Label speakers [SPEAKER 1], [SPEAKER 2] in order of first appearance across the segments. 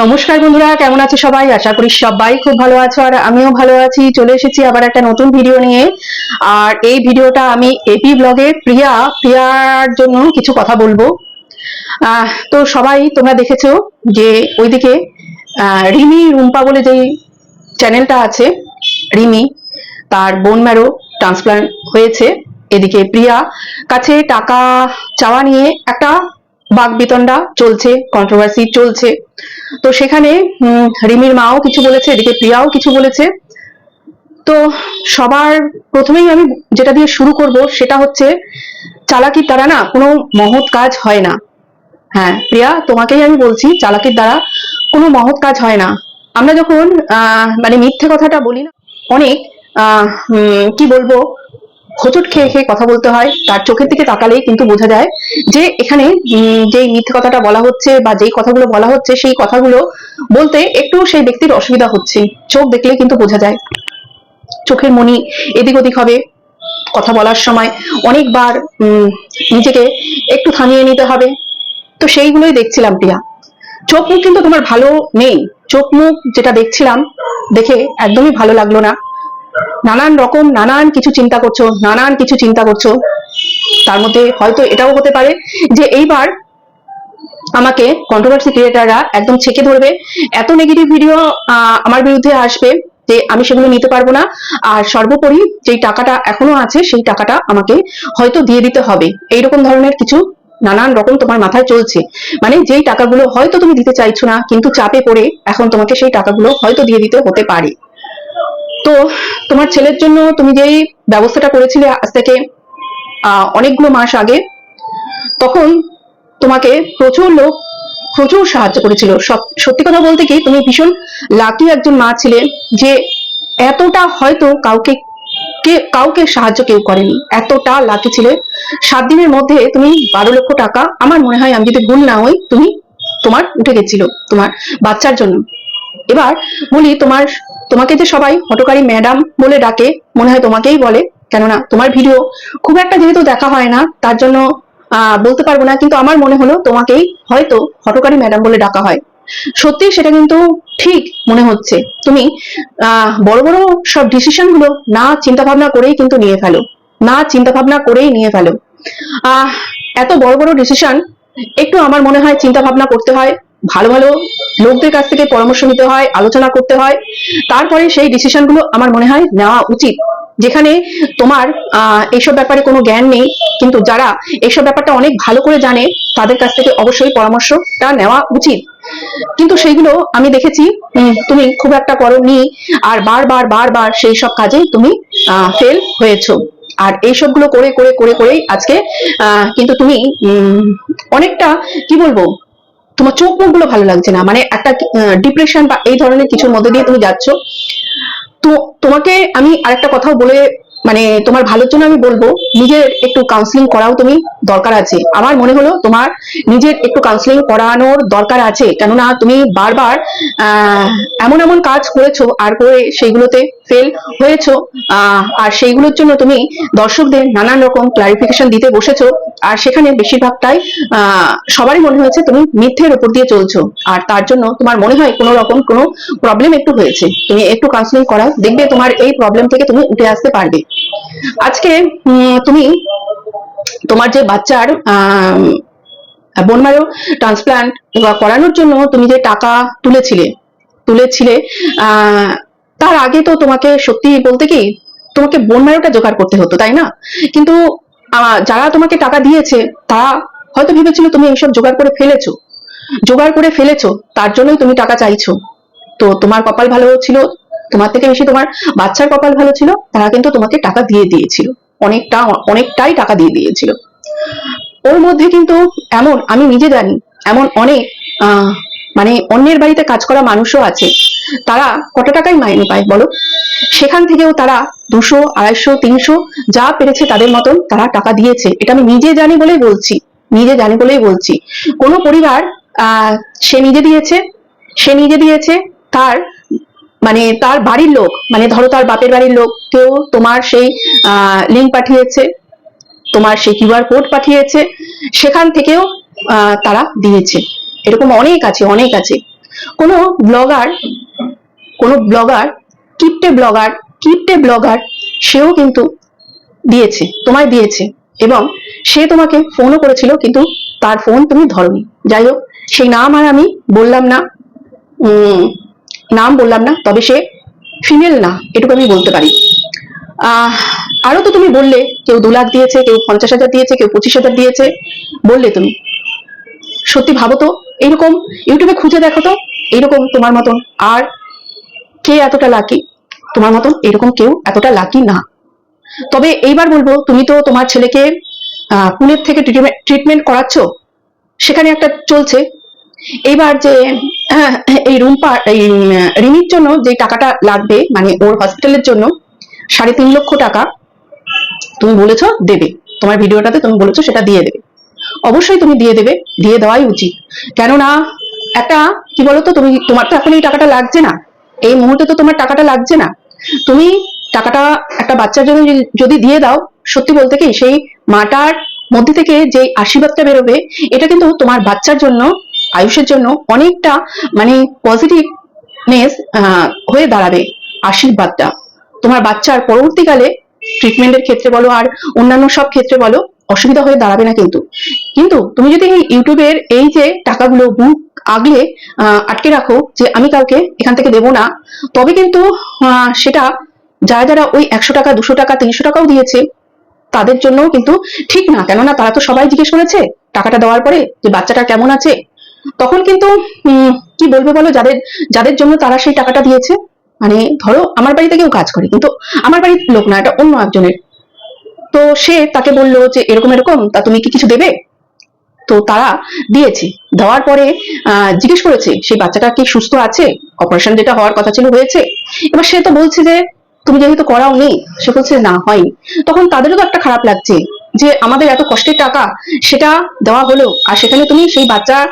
[SPEAKER 1] নমস্কার বন্ধুরা, কেমন আছো সবাই? আশা করি সবাই খুব ভালো আছো আর আমিও ভালো আছি। চলে এসেছি আবার একটা নতুন ভিডিও নিয়ে। আর এই ভিডিওটা আমি এপি ব্লগে প্রিয়া, প্রিয়ার জন্য কিছু কথা বলব। তো সবাই তোমরা দেখেছ যে ওইদিকে রিমি রুম্পা বলে যেই চ্যানেলটা আছে, রিমি, তার বোন ম্যারো ট্রান্সপ্লান্ট হয়েছে। এদিকে প্রিয়া কাছে টাকা চাওয়া নিয়ে একটা বাক বিতণ্ডা চলছে কন্ট্রোভার্সি চলছে। তো সেখানে রিমির মাও কিছু বলেছে, এদিকে প্রিয়াও কিছু বলেছে। তো সবার প্রথমেই আমি যেটা দিয়ে শুরু করব সেটা হচ্ছে, চালাকির দ্বারা না কোনো মহৎ কাজ হয় না। হ্যাঁ প্রিয়া, তোমাকেই আমি বলছি, চালাকির দ্বারা কোনো মহৎ কাজ হয় না। আমরা যখন মানে মিথ্যে কথাটা বলি না, অনেক কি বলব হোঁচট খেয়ে খেয়ে কথা বলতে হয়, তার চোখের দিকে তাকালেই কিন্তু বোঝা যায় যে এখানে যেই মিথ্যে কথাটা বলা হচ্ছে বা যেই কথাগুলো বলা হচ্ছে, সেই কথাগুলো বলতে একটু সেই ব্যক্তির অসুবিধা হচ্ছে। চোখ দেখলে কিন্তু বোঝা যায়। চোখের মনি এদিক ওদিক হবে কথা বলার সময়। অনেকবার নিজেকে একটু থামিয়ে নিতে হবে। তো সেইগুলোই দেখছিলাম প্রিয়া। চোখ মুখ কিন্তু তোমার ভালো নেই। চোখ মুখ যেটা দেখছিলাম, দেখে একদমই ভালো লাগল না। নানান রকম নানান কিছু চিন্তা করছ, নানান কিছু চিন্তা করছ। তার মধ্যে হয়তো এটাও হতে পারে যে এইবার আমাকে কন্ট্রোভার্সি ক্রিয়েটাররা একদম ছেকে ধরবে। এত নেগেটিভ ভিডিও আমার বিরুদ্ধে আসবে যে আমি সেগুলো নিতে পারব না। আর সর্বোপরি যেই টাকাটা এখনও আছে, সেই টাকাটা আমাকে হয়তো দিয়ে দিতে হবে। এইরকম ধরনের কিছু নানান রকম তোমার মাথায় চলছে। মানে যেই টাকাগুলো হয়তো তুমি দিতে চাইছো না, কিন্তু চাপে পড়ে এখন তোমাকে সেই টাকাগুলো হয়তো দিয়ে দিতে হতে পারে। তো তোমার ছেলের জন্য তুমি যেই ব্যবস্থাটা করেছিলে আজ থেকে অনেকগুলো মাস আগে, তখন তোমাকে প্রচুর লোক প্রচুর সাহায্য করেছিল। সত্যি কথা বলতে কি, তুমি ভীষণ লাকি একজন মা ছিলে যে এতটা হয়তো কাউকে, কে, কাউকে সাহায্য কেউ করেনি। এতটা লাকি ছিলে। সাত দিনের মধ্যে তুমি বারো লক্ষ টাকা, আমার মনে হয় আমি যদি ভুল না হই, তুমি তোমার উঠে গেছিল তোমার বাচ্চার জন্য। এবার বলি তোমার তোমাকে যে সবাই হটকারী ম্যাডাম বলে ডাকে, মনে হয় তোমাকেই বলে। কেননা তোমার ভিডিও খুব একটা যেহেতু দেখা হয় না, তার জন্য বলতে পারব না, কিন্তু আমার মনে হলো তোমাকেই হয়তো হটকারী ম্যাডাম বলে ডাকা হয়। সত্যি সেটা কিন্তু ঠিক মনে হচ্ছে। তুমি বড় বড় সব ডিসিশনগুলো না চিন্তা ভাবনা করেই কিন্তু নিয়ে ফেলো। না চিন্তা ভাবনা করেই নিয়ে ফেলো। এত বড় বড় ডিসিশন একটু আমার মনে হয় চিন্তা ভাবনা করতে হয়। ভালো ভালো লোকদের কাছ থেকে পরামর্শ নিতে হয়, আলোচনা করতে হয়। তারপরে সেই ডিসিশনগুলো আমার মনে হয় নেওয়া উচিত। যেখানে তোমার এইসব ব্যাপারে কোনো জ্ঞান নেই, কিন্তু যারা এইসব ব্যাপারটা অনেক ভালো করে জানে, তাদের কাছ থেকে অবশ্যই পরামর্শটা নেওয়া উচিত। কিন্তু সেইগুলো আমি দেখেছি তুমি খুব একটা করনি, আর বারবার বারবার সেই সব কাজে তুমি ফেল হয়েছো। আর এই সবগুলো করে করে করে, করেই আজকে কিন্তু তুমি অনেকটা, কি বলব তোমার চোখ মুখগুলো ভালো লাগছে না মানে একটা ডিপ্রেশন বা এই ধরনের কিছুর মধ্যে দিয়ে তুমি যাচ্ছ। তো তোমাকে আমি আরেকটা কথাও বলে মানে তোমার ভালোর জন্য আমি বলব, নিজের একটু কাউন্সিলিং করাও তুমি দরকার আছে। আমার মনে হলো তোমার নিজের একটু কাউন্সিলিং করানোর দরকার আছে, কেননা তুমি বারবার এমন এমন কাজ করেছ আর করে সেইগুলোতে ফেল হয়েছো আর সেইগুলোর জন্য তুমি দর্শকদের নানান রকম ক্লারিফিকেশন দিতে বসেছো আর সেখানে বেশিরভাগটাই সবারই মনে হয়েছে তুমি মিথ্যের উপর দিয়ে চলছো আর তার জন্য তোমার মনে হয় কোনো রকম কোনো প্রবলেম একটু হয়েছে। তুমি একটু কাউন্সিলিং করাও দেখবে তোমার এই প্রবলেম থেকে তুমি উঠে আসতে পারবে। আজকে তুমি তোমার যে বাচ্চার বোন মারো ট্রান্সপ্লান্ট করানোর জন্য তুমি যে টাকা তুলেছিলে তুলেছিলে আহ, তার আগে তো তোমাকে সত্যি বলতে কি, তোমাকে বোন মারোটা জোগাড় করতে হতো, তাই না? কিন্তু যারা তোমাকে টাকা দিয়েছে, তারা হয়তো ভেবেছিল তুমি এইসব জোগাড় করে ফেলেছো। জোগাড় করে ফেলেছো, তার জন্যই তুমি টাকা চাইছো। তো তোমার কপাল ভালো ছিল, তোমার থেকে বেশি তোমার বাচ্চার কপাল ভালো ছিল, তারা কিন্তু তোমাকে টাকা দিয়ে দিয়েছিল। অনেকটা, অনেকটাই টাকা দিয়ে দিয়েছিল। ওর মধ্যে কিন্তু এমন, আমি নিজে জানি, এমন অনেক মানে অন্যের বাড়িতে কাজ করা মানুষও আছে, তারা কত টাকাই মাইনে পায় বলো? সেখান থেকেও তারা দুশো, আড়াইশো, তিনশো যা পেরেছে তাদের মতন তারা টাকা দিয়েছে। এটা আমি নিজে জানি বলেই বলছি, নিজে জানি বলেই বলছি। কোনো পরিবার সে নিজে দিয়েছে, সে নিজে দিয়েছে, তার মানে তার বাড়ির লোক মানে ধরো তার বাপের বাড়ির লোক, কেউ তোমার সেই লিঙ্ক পাঠিয়েছে, তোমার সেই কিউআর কোড পাঠিয়েছে, সেখান থেকেও তারা দিয়েছে। এরকম অনেক আছে অনেক আছে। কোনো ব্লগার কোনো ব্লগার কিপটে ব্লগার কিপটে ব্লগার সেও কিন্তু দিয়েছে, তোমায় দিয়েছে এবং সে তোমাকে ফোনও করেছিল, কিন্তু তার ফোন তুমি ধরনি। যাই হোক, সেই নাম আর আমি বললাম না। নাম বললাম না, তবে সে ফিমেল না, এটুকু আমি বলতে পারি। আরও তো তুমি বললে, কেউ দু লাখ দিয়েছে, কেউ পঞ্চাশ হাজার দিয়েছে, কেউ পঁচিশ হাজার দিয়েছে, বললে তুমি। সত্যি ভাবো তো এইরকম ইউটিউবে খুঁজে দেখো তো এইরকম তোমার মতন। আর কে এতটা লাকি তোমার মতন এরকম কেউ এতটা লাকি না। তবে এইবার বলব, তুমি তো তোমার ছেলেকে পুনের থেকে ট্রিটমেন্ট করাচ্ছ, সেখানে একটা চলছে। এইবার যে, এই রুম্পা, এই, রিমির জন্য যে টাকাটা লাগবে মানে ওর হসপিটালের জন্য, সাড়ে তিন লক্ষ টাকা, তুমি বলেছ দেবে। তোমার ভিডিওটাতে তুমি বলেছ সেটা দিয়ে দেবে। অবশ্যই তুমি দিয়ে দেবে, দিয়ে দেওয়াই উচিত। কেননা একটা, কি বলতো, তুমি, তোমার তো এখন এই টাকাটা লাগছে না। এই মুহূর্তে তো তোমার টাকাটা লাগছে না। তুমি টাকাটা একটা বাচ্চার জন্য যদি- দিয়ে দাও, সত্যি বলতে কি, সেই মাটার মধ্যে থেকে যে আশীর্বাদটা বেরোবে, এটা কিন্তু তোমার বাচ্চার জন্য, আয়ুষের জন্য অনেকটা মানে পজিটিভনেস হয়ে দাঁড়াবে আশীর্বাদটা। তোমার বাচ্চার পরবর্তীকালে ট্রিটমেন্টের ক্ষেত্রে বলো আর অন্যান্য সব ক্ষেত্রে বলো অসুবিধা হয়ে দাঁড়াবে না কিন্তু। কিন্তু তুমি যদি এই ইউটিউবের এই যে টাকাগুলো বুক আগলে আটকে রাখো যে আমি কাউকে এখান থেকে দেবো না, তবে কিন্তু সেটা যারা যারা ওই একশো টাকা, দুশো টাকা, তিনশো টাকাও দিয়েছে, তাদের জন্য কিন্তু ঠিক না। কেননা তারা তো সবাই জিজ্ঞেস করেছে টাকাটা দেওয়ার পরে যে বাচ্চাটা কেমন আছে। তখন কিন্তু কি বলবে বলো? যাদের যাদের জন্য তারা সেই টাকাটা দিয়েছে মানে ধরো আমার বাড়িতে কেউ কাজ করে, কিন্তু আমার বাড়ির লোক না, এটা অন্য একজনের তো সে তাকে বলল যে, এরকম এরকম, তা তুমি কি কিছু দেবে? তো তারা দিয়েছে। দেওয়ার পরে জিজ্ঞেস করেছে, সেই বাচ্চাটা কি সুস্থ আছে? অপারেশন যেটা হওয়ার কথা ছিল হয়েছে? এবার সে তো বলছে যে, তুমি যেহেতু করাও নেই সে বলছে, না, হয়নি। তখন তাদেরও তো একটা খারাপ লাগছে যে, আমাদের এত কষ্টের টাকা, সেটা দেওয়া হলো, আর সেখানে তুমি সেই বাচ্চার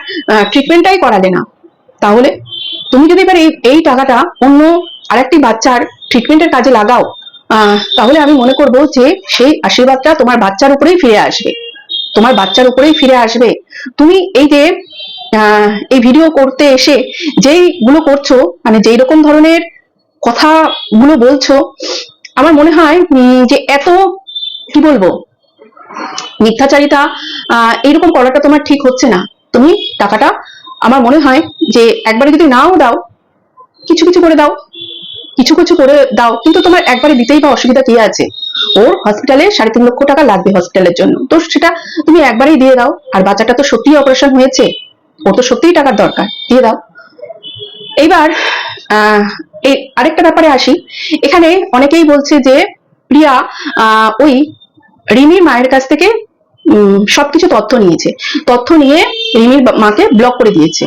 [SPEAKER 1] ট্রিটমেন্টটাই করালে না। তাহলে তুমি যদি এবার এই টাকাটা অন্য আরেকটি বাচ্চার ট্রিটমেন্টের কাজে লাগাও তাহলে আমি মনে করব যে সেই আশীর্বাদটা তোমার বাচ্চার উপরেই ফিরে আসবে। তোমার বাচ্চার উপরেই ফিরে আসবে। তুমি এই যে এই ভিডিও করতে এসে যেইগুলো করছ মানে যেই রকম ধরনের কথাগুলো বলছো, আমার মনে হয় যে এত, কি বলব, মিথ্যাচারিতা এইরকম করাটা তোমার ঠিক হচ্ছে না। তুমি টাকাটা, আমার মনে হয় যে একবারে যদি নাও দাও, কিছু কিছু করে দাও কিছু কিছু করে দাও, কিন্তু তোমার একবারে দিতেই বা অসুবিধা কি আছে? ওর হসপিটালে সাড়ে তিন লক্ষ টাকা লাগবে হসপিটালের জন্য। তো সেটা তুমি একবারেই দিয়ে দাও, আর বাচ্চাটা তো সত্যিই অপারেশন হয়েছে। ওর তো সত্যিই টাকার দরকার, দিয়ে দাও। এইবার এই আরেকটা ব্যাপারে আসি। এখানে অনেকেই বলছে যে, প্রিয়া ওই রিমির মায়ের কাছ থেকে সবকিছু তথ্য নিয়েছে। তথ্য নিয়ে রিমির মাকে ব্লক করে দিয়েছে।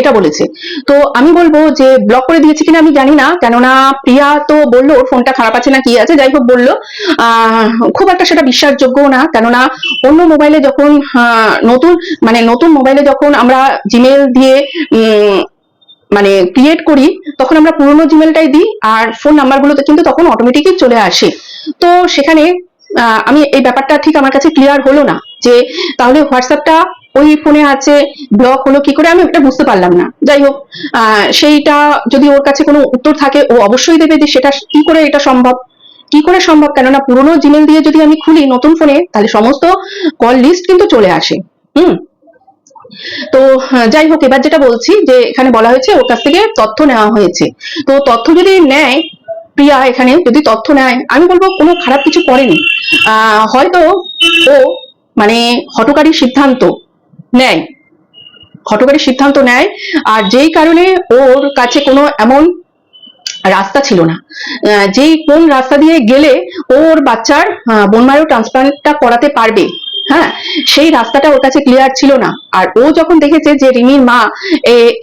[SPEAKER 1] এটা বলেছে। তো আমি বলব যে ব্লক করে দিয়েছে কিনা আমি জানি না, কেননা প্রিয়া তো বলল ওর ফোনটা খারাপ আছে না কি আছে, যাই হোক বলল। খুব একটা সেটা বিশ্বাসযোগ্য না, কেননা অন্য মোবাইলে যখন নতুন মানে নতুন মোবাইলে যখন আমরা জিমেল দিয়ে মানে ক্রিয়েট করি, তখন আমরা পুরোনো জিমেলটাই দিই আর ফোন নাম্বারগুলোতে কিন্তু তখন অটোমেটিকই চলে আসে। তো সেখানে আমি এই ব্যাপারটা ঠিক আমার কাছে ক্লিয়ার হলো না যে তাহলে হোয়াটসঅ্যাপটা ওই ফোনে আছে ব্লক হলো, কি করে আমি এটা বুঝতে পারলাম না। যাই হোক সেইটা যদি ওর কাছে কোনো উত্তর থাকে, ও অবশ্যই দেবে যে সেটা কি করে এটা সম্ভব। কি করে সম্ভব? কেননা পুরোনো জিমেল দিয়ে যদি আমি খুলি নতুন ফোনে তাহলে সমস্ত কল লিস্ট কিন্তু চলে আসে। হুম? তো যাই হোক, এবার যেটা বলছি যে এখানে বলা হয়েছে ওর কাছ থেকে তথ্য নেওয়া হয়েছে। তো তথ্য যদি নেয়, প্রিয়া এখানে যদি তথ্য নেয়, আমি বলব কোনো খারাপ কিছু করেনি। হয়তো ও মানে হটকারী সিদ্ধান্ত নেয়। হটকারী সিদ্ধান্ত নেয় আর যেই কারণে ওর কাছে কোনো এমন রাস্তা ছিল না। যেই কোন রাস্তা দিয়ে গেলে ওর বাচ্চার বোনমারো ট্রান্সপ্লান্টটা করাতে পারবে। হ্যাঁ সেই রাস্তাটা ওর কাছে ক্লিয়ার ছিল না। আর ও যখন দেখেছে যে রিমির মা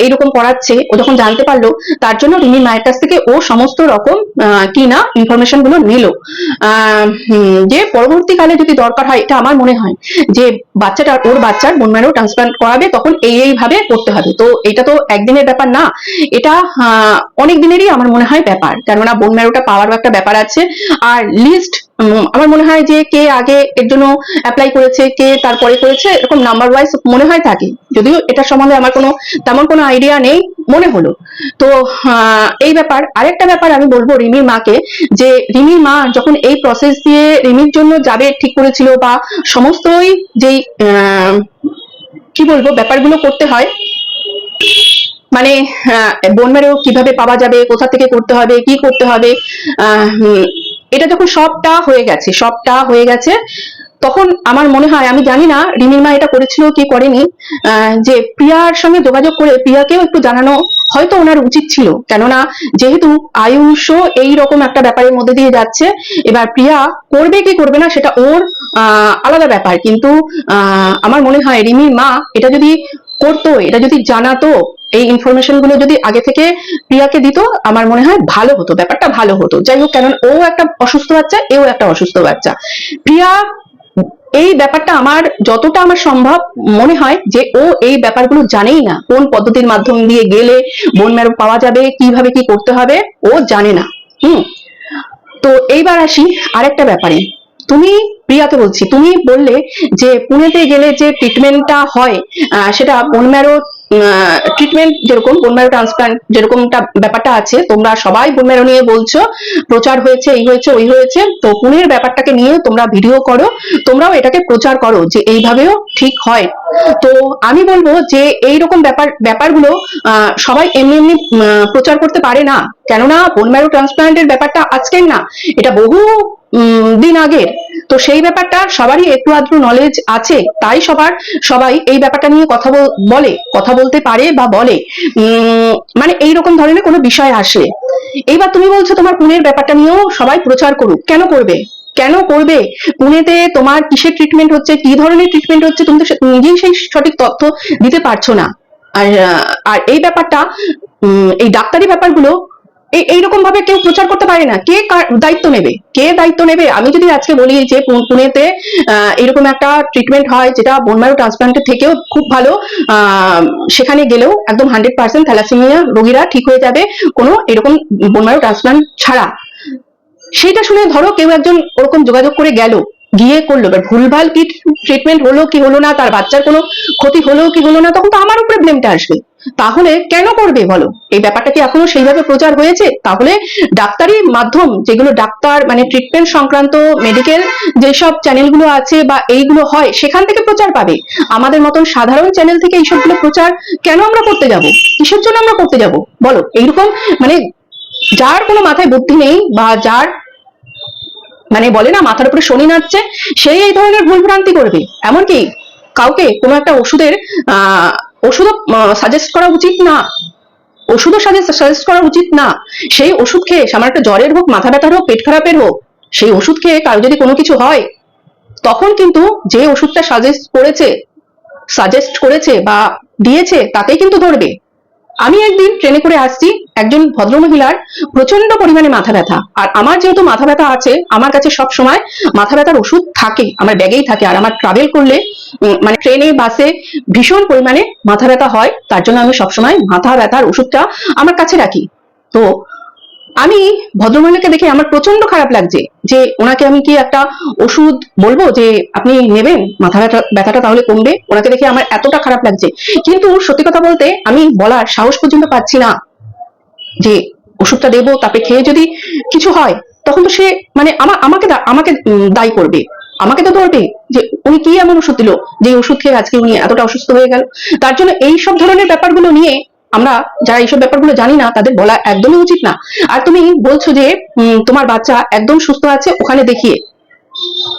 [SPEAKER 1] এইরকম করাচ্ছে ও যখন জানতে পারল, তার জন্য রিমির মায়ের কাছ থেকে ও সমস্ত রকম কি না ইনফরমেশনগুলো নিল। যে পরবর্তীকালে যদি দরকার হয়, এটা আমার মনে হয়, যে বাচ্চাটা, ওর বাচ্চার বোন বোনম্যারো ট্রান্সপ্লান্ট করাবে, তখন এই এইভাবে করতে হবে। তো এটা তো একদিনের ব্যাপার না, এটা অনেক দিনেরই আমার মনে হয় ব্যাপার। কেননা বোন ম্যারোটা পাওয়ারও একটা ব্যাপার আছে। আর লিস্ট আমার মনে হয় যে কে আগে এর জন্য অ্যাপ্লাই করেছে, কে তারপরে করেছে, এরকম নাম্বার ওয়াইজ মনে হয় থাকে। যদিও এটা সম্বন্ধে আমার কোনো তেমন কোনো আইডিয়া নেই, মনে হলো। তো এই ব্যাপার। আরেকটা ব্যাপার আমি বলব রিমির মাকে, যে রিমির মা যখন এই প্রসেস দিয়ে রিমির জন্য যাবে ঠিক করেছিল বা সমস্তই যেই কি বলব, ব্যাপারগুলো করতে হয় মানে বোন কীভাবে পাওয়া যাবে, কোথা থেকে করতে হবে, কি করতে হবে এটা যখন সবটা হয়ে গেছে, সবটা হয়ে গেছে, তখন আমার মনে হয়, আমি জানি না, রিমির মা এটা করেছিল কি করেনি যে প্রিয়ার সঙ্গে যোগাযোগ করে প্রিয়াকেও একটু জানানো হয়তো ওনার উচিত ছিল। কেননা, যেহেতু আয়ুষ এই রকম একটা ব্যাপারের মধ্যে দিয়ে যাচ্ছে, এবার প্রিয়া করবে কি করবে না, সেটা ওর আলাদা ব্যাপার। কিন্তু আমার মনে হয়, রিমির মা এটা যদি করতো, এটা যদি জানাতো, এই ইনফরমেশনগুলো যদি আগে থেকে প্রিয়াকে দিত, আমার মনে হয় ভালো হতো, ব্যাপারটা ভালো হতো। যাই হোক কারণ ও একটা অসুস্থ বাচ্চা, এও একটা অসুস্থ বাচ্চা। প্রিয়া, এই ব্যাপারটা আমার যতটা আমার সম্ভব মনে হয় যে ও এই ব্যাপারগুলো জানেই না। কোন পদ্ধতির মাধ্যম দিয়ে গেলে বোন ম্যারো পাওয়া যাবে, কীভাবে কি করতে হবে, ও জানে না। হুম। তো এইবার আসি আরেকটা ব্যাপারে। তুমি প্রিয়াকে বলছি তুমি বললে যে পুনেতে গেলে যে ট্রিটমেন্টটা হয় সেটা বোন ট্রিটমেন্ট যেরকম বোন ম্যারো ট্রান্সপ্লান্ট যেরকমটা ব্যাপারটা আছে, তোমরা সবাই বোন ম্যারো নিয়ে বলছো, প্রচার হয়েছে, এই হয়েছে, ওই হয়েছে, তো পুনের ব্যাপারটাকে নিয়ে তোমরা ভিডিও করো, তোমরাও এটাকে প্রচার করো যে এইভাবেও ঠিক হয়। তো আমি বলব যে এইরকম ব্যাপার, ব্যাপারগুলো সবাই এমনি এমনি প্রচার করতে পারে না। কেননা বোন ম্যারো ট্রান্সপ্লান্টের ব্যাপারটা আজকের না, এটা বহু দিন আগের। তো সেই ব্যাপারটা সবারই একটু আধটু নলেজ আছে, তাই সবার, সবাই এই ব্যাপারটা নিয়ে কথা বলে কথা বলতে পারে বা বলে। মানে এইরকম ধরনের কোনো বিষয় আসলে। এইবার তুমি বলছো তোমার পুনের ব্যাপারটা নিয়েও সবাই প্রচার করুক। কেন করবে? কেন করবে? পুনেতে তোমার কিসের ট্রিটমেন্ট হচ্ছে? কি ধরনের ট্রিটমেন্ট হচ্ছে? তুমি তো নিজেই সেই সঠিক তথ্য দিতে পারছ না। আর আর এই ব্যাপারটা এই ডাক্তারি ব্যাপারগুলো এই এইরকম ভাবে কেউ প্রচার করতে পারে না। কে দায়িত্ব নেবে? কে দায়িত্ব নেবে? আমি যদি আজকে বলি যে পুনেতে এরকম একটা ট্রিটমেন্ট হয় যেটা বোনমারো ট্রান্সপ্লান্টের থেকেও খুব ভালো সেখানে গেলেও একদম হান্ড্রেড পার্সেন্ট থ্যালাসেমিয়া রোগীরা ঠিক হয়ে যাবে কোনো এরকম বোনমারো ট্রান্সপ্লান্ট ছাড়া। সেটা শুনে ধরো কেউ একজন ওরকম যোগাযোগ করে গেল গিয়ে করল। এবার ভুলভাল কি ট্রিটমেন্ট হলো কি হলো না, তার বাচ্চার কোনো ক্ষতি হলো কি হলো না, তখন তো আমার উপরে ব্লেমটা আসবে তাহলে কেন করবে বলো? এই ব্যাপারটা কি এখনও সেইভাবে প্রচার হয়েছে? তাহলে ডাক্তারি মাধ্যম, যেগুলো ডাক্তার মানে ট্রিটমেন্ট সংক্রান্ত মেডিকেল যেসব চ্যানেলগুলো আছে বা এইগুলো হয়, সেখান থেকে প্রচার পাবে। আমাদের মতন সাধারণ চ্যানেল থেকে এইসবগুলো প্রচার কেন আমরা করতে যাব? কিসের জন্য আমরা করতে যাব? বলো, এইরকম মানে যার কোনো মাথায় বুদ্ধি নেই বা যার মানে বলে না, মাথার উপরে শনি নাচছে, সেই এই ধরনের ভুল ভ্রান্তি করবে। এমনকি কাউকে কোনো একটা ওষুধের, আহ, ওষুধও সাজেস্ট করা উচিত না। ওষুধও সাজেস্ট করা উচিত না। সেই ওষুধ খেয়ে, সামান্য একটা জ্বরের হোক, মাথা ব্যথার হোক, পেট খারাপের হোক, সেই ওষুধ খেয়ে কারও যদি কোনো কিছু হয়, তখন কিন্তু যে ওষুধটা সাজেস্ট করেছে সাজেস্ট করেছে বা দিয়েছে তাতেই কিন্তু ধরবে। আমি একদিন ট্রেনে করে আসছি একজন ভদ্রমহিলার প্রচণ্ড পরিমাণে মাথা ব্যথা। আর আমার যেহেতু মাথা ব্যথা আছে, আমার কাছে সব সময় মাথা ব্যথার ওষুধ থাকে, আমার ব্যাগেই থাকে। আর আমার ট্রাভেল করলে মানে ট্রেনে বাসে ভীষণ পরিমাণে মাথা ব্যথা হয়, তার জন্য আমি সবসময় মাথা ব্যথার ওষুধটা আমার কাছে রাখি। তো আমি ভদ্রমহিলাকে দেখে আমার প্রচণ্ড খারাপ লাগছে যে ওনাকে আমি কি একটা ওষুধ বলব যে আপনি নেবেন? মাথা ব্যথা, ব্যথাটা তাহলে কমবে। ওনাকে দেখে আমার এতটা খারাপ লাগছে। কিন্তু সত্যি কথা বলতে আমি বলার সাহস পর্যন্ত পাচ্ছি না যে ওষুধটা দেবো, তারপরে খেয়ে যদি কিছু হয়, তখন তো সে মানে আমা- আমাকে আমাকে দায়ী করবে। আমাকে তো ধরবে যে উনি কি এমন ওষুধ দিল? যে ওষুধ খেয়ে আজকে উনি এতটা অসুস্থ হয়ে গেল। তার জন্য এই সব ধরনের ব্যাপারগুলো নিয়ে আমরা যারা এইসব ব্যাপারগুলো জানি না, তাদের বলা একদমই উচিত না। আর তুমি বলছো যে তোমার বাচ্চা একদম সুস্থ আছে, ওখানে দেখিয়ে।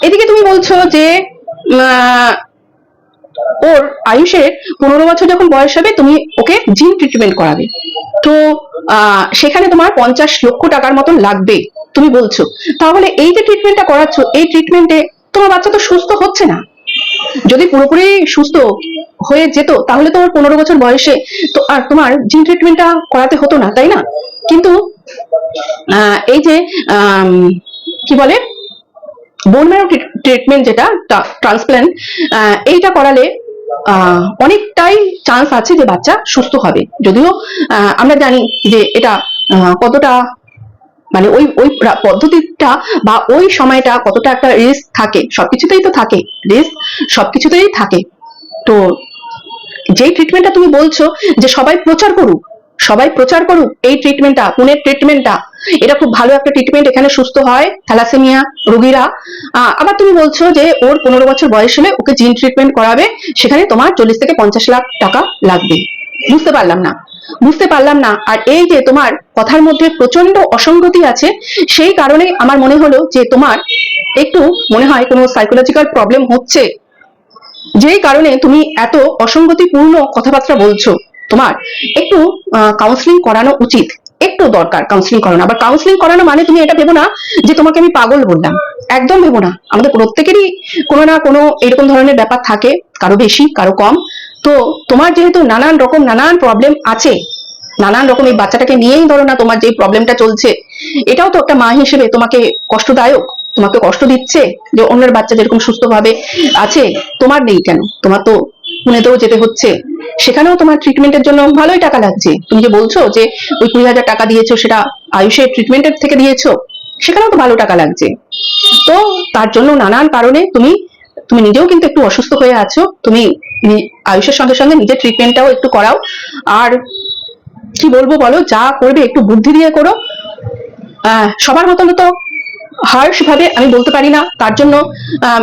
[SPEAKER 1] এদিকে তুমি বলছো যে ওর আয়ুষের পনেরো বছর যখন বয়স হবে, তুমি ওকে জিন ট্রিটমেন্ট করাবে। তো সেখানে তোমার পঞ্চাশ লক্ষ টাকার মতন লাগবে, তুমি বলছো। তাহলে এই যে ট্রিটমেন্টটা করাচ্ছ, এই ট্রিটমেন্টে তোমার বাচ্চা তো সুস্থ হচ্ছে না। যদি পুরোপুরি সুস্থ হয়ে যেত, তাহলে তো ওর পনেরো বছর বয়সে তো আর তোমার জিন ট্রিটমেন্টটা করাতে হতো না, তাই না? কিন্তু এই যে কি বলে? বোন ম্যারো ট্রিটমেন্ট যেটা ট্রান্সপ্ল্যান্ট এইটা করালে অনেকটাই চান্স আছে যে বাচ্চা সুস্থ হবে। যদিও আমরা জানি যে এটা কতটা মানে ওই ওই পদ্ধতিটা বা ওই সময়টা কতটা একটা রিস্ক থাকে, সবকিছুতেই তো থাকে রিস্ক সবকিছুতেই থাকে। তো যেই ট্রিটমেন্টটা তুমি বলছো যে সবাই প্রচার করুক, সবাই প্রচার করুক, এই ট্রিটমেন্টটা পুনের ট্রিটমেন্টটা এটা খুব ভালো একটা ট্রিটমেন্ট এখানে সুস্থ হয় থ্যালাসেমিয়া রোগীরা। আবার তুমি বলছো যে ওর পনেরো বছর বয়স হলে ওকে জিন ট্রিটমেন্ট করাবে, সেখানে তোমার চল্লিশ থেকে পঞ্চাশ লাখ টাকা লাগবে। বুঝতে পারলাম না। বুঝতে পারলাম না। আর এই যে তোমার কথার মধ্যে প্রচণ্ড অসঙ্গতি আছে, সেই কারণে আমার মনে হলো যে তোমার একটু মনে হয় কোনো সাইকোলজিক্যাল প্রবলেম হচ্ছে। যেই কারণে তুমি এত অসঙ্গতিপূর্ণ কথাবার্তা বলছো। তোমার একটু কাউন্সিলিং করানো উচিত। একটু দরকার কাউন্সিলিং করানো। আবার কাউন্সিলিং করানো মানে তুমি এটা ভেবো না যে তোমাকে আমি পাগল বললাম। একদম ভেবো না। আমাদের প্রত্যেকেরই কোনো না কোনো এরকম ধরনের ব্যাপার থাকে। কারও বেশি, কারও কম। তো তোমার যেহেতু নানান রকম নানান প্রবলেম আছে, নানান রকম এই বাচ্চাটাকে নিয়েই ধরো না তোমার যে প্রবলেমটা চলছে, এটাও তো একটা মা হিসেবে তোমাকে কষ্টদায়ক, তোমাকে কষ্ট দিচ্ছে যে অন্যের বাচ্চা যেরকম সুস্থভাবে আছে, তোমার নেই কেন? তোমার তো পুনেতেও যেতে হচ্ছে। সেখানেও তোমার ট্রিটমেন্টের জন্য ভালোই টাকা লাগছে। তুমি যে বলছো যে ওই কুড়ি হাজার টাকা দিয়েছ, সেটা আয়ুষের ট্রিটমেন্টের থেকে দিয়েছ, সেখানেও তো ভালো টাকা লাগছে। তো তার জন্য নানান কারণে তুমি তুমি নিজেও কিন্তু একটু অসুস্থ হয়ে আছো, তুমি আয়ুষের সঙ্গে সঙ্গে নিজের ট্রিটমেন্টটাও একটু করাও। আর কি বলব বলো, যা করবে একটু বুদ্ধি দিয়ে করো। সবার মতন তো হার্শ ভাবে আমি বলতে পারি না, তার জন্য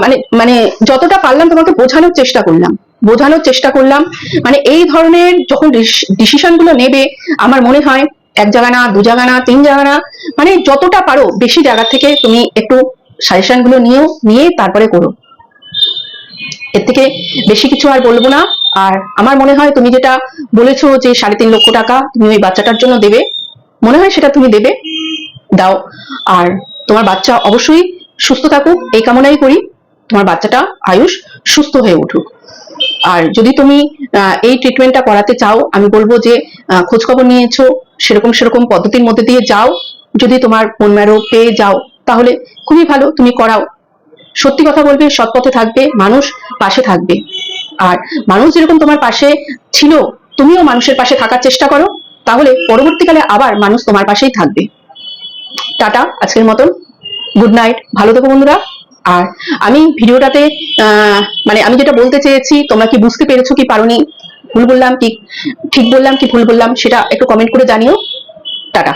[SPEAKER 1] মানে মানে যতটা পারলাম তোমাকে বোঝানোর চেষ্টা করলাম, বোঝানোর চেষ্টা করলাম। মানে এই ধরনের যখন ডিসিশনগুলো নেবে, আমার মনে হয় এক জায়গা না, দু জায়গা না, তিন জায়গা না মানে যতটা পারো বেশি জায়গা থেকে তুমি একটু সাজেশনগুলো নিয়েও, নিয়ে তারপরে করো। এর থেকে বেশি কিছু আর বলব না। আর আমার মনে হয় তুমি যেটা বলেছ যে সাড়ে তিন লক্ষ টাকা তুমি ওই বাচ্চাটার জন্য দেবে মনে হয় সেটা তুমি দেবে। দাও। আর তোমার বাচ্চা অবশ্যই সুস্থ থাকুক এই কামনাই করি। তোমার বাচ্চাটা আয়ুষ সুস্থ হয়ে উঠুক। আর যদি তুমি এই ট্রিটমেন্টটা করাতে চাও আমি বলব যে আহ, খোঁজখবর নিয়েছো সেরকম সেরকম পদ্ধতির মধ্যে দিয়ে যাও। যদি তোমার ম্যারো পেয়ে যাও তাহলে খুবই ভালো তুমি করাও। সত্যি কথা বলবে, সৎ পথে থাকবে, মানুষ পাশে থাকবে। আর মানুষ যেরকম তোমার পাশে ছিল, তুমিও মানুষের পাশে থাকার চেষ্টা করো, তাহলে পরবর্তীকালে আবার মানুষ তোমার পাশেই থাকবে। টাটা, আজকের মতন। গুড নাইট, ভালো থেকো বন্ধুরা। আর আমি ভিডিওটাতে মানে আমি যেটা বলতে চেয়েছি, তোমরা কি বুঝতে পেরেছ কি পারোনি, ভুল বললাম কি, ঠিক বললাম কি ভুল বললাম, সেটা একটু কমেন্ট করে জানিও। টাটা।